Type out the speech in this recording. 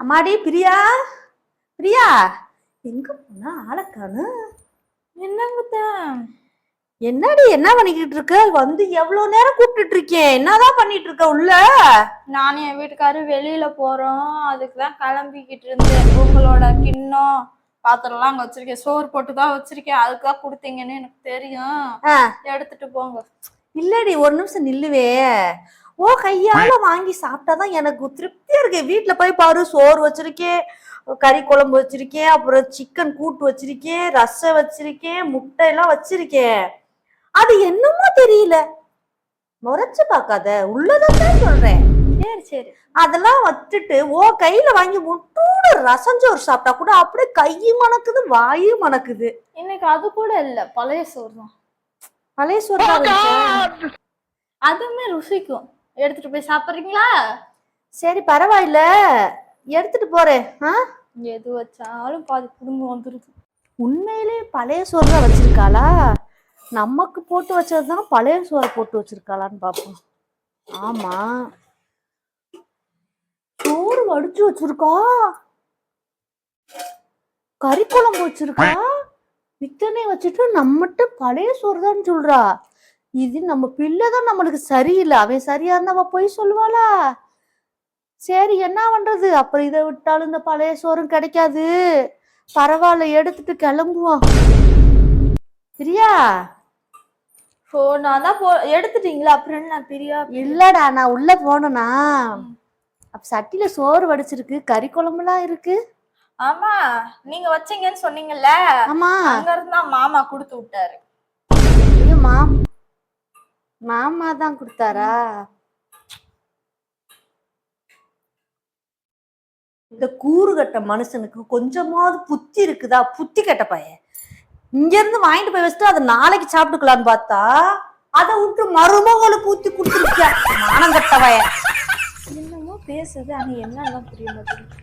அம்மாடி பிரியா. பிரியா. எங்க போனா ஆளக்கானு? என்னங்க என்னடி என்ன பண்ணிக்கிட்டு இருக்க? வந்து எவ்வளவு நேரம் கூப்பிட்டுட்டு இருக்கேன் என்னதான் பண்ணிட்டு இருக்க உள்ள? நானும் என் வீட்டுக்காரரும் வெளியில போறோம். அதுக்கு தான் கிளம்பிக்கிட்டு இருந்தேன். உங்களோட கிண்ணம் பாத்திரம்லாம் அங்க வச்சிருக்கேன். சோறு போட்டு தான் வச்சிருக்கேன். அதுக்கு தான் கொடுத்தீங்கன்னு எனக்கு தெரியும். எடுத்துட்டு போங்க. இல்லடி ஒரு நிமிஷம் நில்லுவே. ஓ கையால வாங்கி சாப்பிட்டாதான் எனக்கு திருப்தியா இருக்கு. வீட்டுல போய் பாரு சோறு வச்சிருக்கேன் கறி குழம்பு வச்சிருக்கேன் அப்புறம் சிக்கன் கூட்டு வச்சிருக்கேன் ரசம் வச்சிருக்கேன் முட்டை எல்லாம் வச்சிருக்கேன். அது என்னமோ தெரியல. முறைச்சு பார்க்காத உள்ளதான் சொல்றேன். சரி சரி. அதெல்லாம் வச்சுட்டு ஓ கையில வாங்கி முட்டோட ரசஞ்சோறு சாப்பிட்டா கூட அப்படியே கையும் மணக்குது வாயும் மணக்குது. இன்னைக்கு அது கூட இல்ல. பழைய சோறு தான். பழைய சோறு தான்? அதுவுமே ருசிக்கும். எடுத்துட்டு போய் சாப்பிடுறீங்களா? சரி பரவாயில்ல. எடுத்துட்டு போறேன். ஆ? எது வச்சாலும் பாதி குடும்பம் வந்துருது. உண்மையிலே பழைய சோறு தான் வச்சிருக்காளா? நமக்கு போட்டு வச்சதுதான் பழைய சோறை போட்டு வச்சிருக்காளான்னு பார்ப்போம் ஆமா. சோறு வடிச்சு வச்சிருக்கா? கறி குழம்பு வச்சிருக்கா? இத்தனை வச்சுட்டு நம்மகிட்ட பழைய சோறு தான் சொல்றா. இது நம்ம பிள்ளை தான் நம்மளுக்கு சரியில்லை. அவன் சரியா இருந்தா அவ போய் சொல்லுவாளா? சரி என்ன பண்றது? அப்புறம் இதை விட்டாலும் இந்த பழைய சோறும் கிடைக்காது. பரவாயில்ல எடுத்துட்டு கிளம்புவோம். பிரியா? ஓ நான் தான் போ எடுத்துட்டீங்களா? அப்புறம் என்ன பிரியா? இல்லடா நான் உள்ள போனேனா அப்ப சட்டியில சோறு வடிச்சிருக்கு கறி குழம்புலாம் இருக்கு. ஆமா நீங்க வச்சீங்கன்னு சொன்னீங்கல்ல. ஆமா. அங்க இருந்தா மாமா கொடுத்து விட்டாரு. ஐயோ, மா மாமா தான் கொடுத்தாரா? இந்த கூறுகட்ட மனுஷனுக்கு கொஞ்சமாவது புத்தி இருக்குதா? புத்தி கெட்ட பையன். இங்க இருந்து வாங்கிட்டு போய் வச்சுட்டு அதை நாளைக்கு சாப்பிட்டுக்கலான்னு பார்த்தா அதை விட்டு மருமகளுக்கு ஊத்தி கொடுத்துருக்கியா? மானம் கட்ட பையன். என்னமோ பேசுது ஆனா என்னெல்லாம் புரிய மாட்டேங்குது